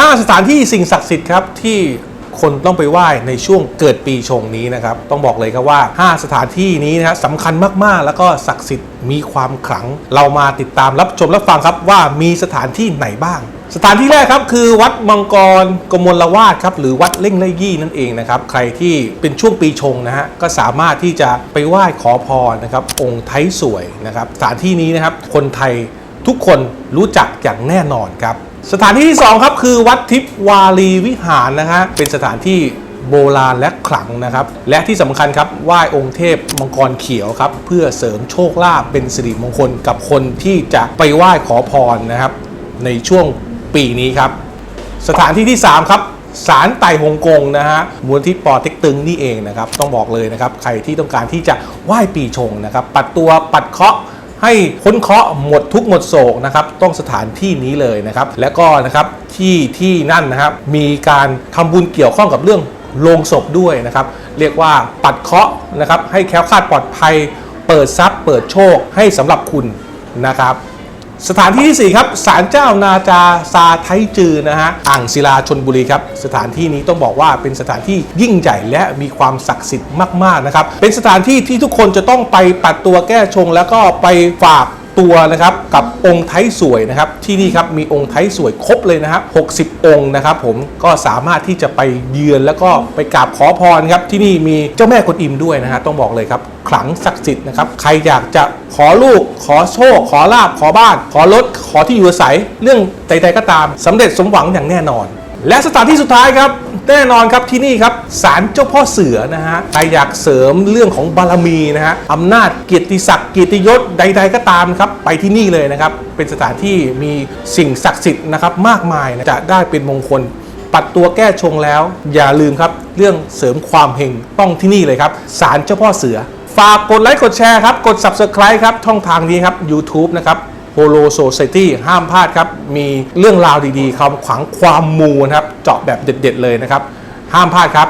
5 สถานที่สิ่งศักดิ์สิทธิ์ครับที่คนต้องไปไหว้ในช่วงเกิดปีชงนี้นะครับ ต้องบอกเลยครับว่า 5 สถานที่นี้นะฮะสำคัญมากๆ แล้วก็ศักดิ์สิทธิ์มีความขลัง เรามาติดตามรับชมรับฟังครับว่ามีสถานที่ไหนบ้าง สถานที่แรกครับคือวัดมังกรกมลวาดครับหรือวัดเล่งไล่ยี่นั่นเองนะครับใครที่เป็นช่วงปีชงนะฮะก็สามารถที่จะไปไหว้ขอพรนะครับองค์ไทยสวยนะครับสถานที่นี้นะครับคนไทยทุกคนรู้จักอย่างแน่นอนครับ สถานที่ที่สองครับ คือวัดทิพวารีวิหารนะฮะเป็นสถานที่โบราณและขลังนะครับ และที่สำคัญครับไหว้องค์เทพมังกรเขียวครับ เพื่อเสริมโชคลาภเป็นสิริมงคลกับคนที่จะไปไหว้ขอพรนะครับ ในช่วงปีนี้ครับ สถานที่ที่ 3 ครับศาลไต่ฮงกงนะฮะมูลที่ปอเต็กตึงนี่เองนะครับ ต้องบอกเลยนะครับ ใครที่ต้องการที่จะไหว้ปีชงนะครับ ปัดตัวปัดเคาะ ให้พ้นเคราะห์หมดทุกหมดโศกนะครับต้องสถานที่นี้เลยนะครับ และก็นะครับที่ที่นั่นนะครับมีการทำบุญเกี่ยวข้องกับเรื่องโลงศพด้วยนะครับ เรียกว่าปัดเคราะห์นะครับ ให้แคล้วคลาดปลอดภัย เปิดทรัพย์ เปิดโชคให้สำหรับคุณนะครับ สถานที่ที่ 4 ครับศาลเจ้านาจาซาไทจือนะฮะอ่างศิลาชนบุรีครับสถานที่นี้ต้องบอกว่าเป็นสถานที่ยิ่งใหญ่และมีความศักดิ์สิทธิ์มากๆนะครับเป็นสถานที่ที่ทุกคนจะต้องไปปัดตัวแก้ชง แล้วก็ไปฝาก ตัวนะครับกับองค์ไทยสวยนะครับที่นี่ครับมีองค์ไทยสวยครบเลยนะฮะ60 องค์นะครับผมก็สามารถที่จะไปเยือนแล้วก็ไปกราบขอพรครับที่นี่มีเจ้าแม่กวนอิมด้วยนะฮะต้องบอกเลยครับขลังศักดิ์สิทธิ์นะครับใครอยากจะขอลูก ขอโชค ขอลาบขอบ้าน ขอรถขอที่อยู่อาศัย เรื่องใดๆก็ตามสำเร็จสมหวังอย่างแน่นอน และสถานที่สุดท้ายครับแน่นอนครับที่นี่ครับศาลเจ้าพ่อเสือนะฮะใครอยากเสริมเรื่องของบารมีนะฮะอำนาจเกียรติศักดิ์เกียรติยศใด ๆ ก็ตามครับไปที่นี่เลยนะครับเป็นสถานที่มีสิ่งศักดิ์สิทธิ์นะครับมากมายนะจะได้เป็นมงคล ปัดตัวแก้ชงแล้ว อย่าลืมครับเรื่องเสริมความเฮงต้องที่นี่เลยครับศาลเจ้าพ่อเสือ ฝากกดไลค์กดแชร์ครับกด Subscribe ครับช่องทางนี้ครับ YouTube นะครับ โฮโลโซซิตี้ห้ามพลาดครับ มีเรื่องราวดีๆความขวางความมูนะครับ เจาะแบบเด็ด ๆ เลยนะครับ ห้ามพลาดครับ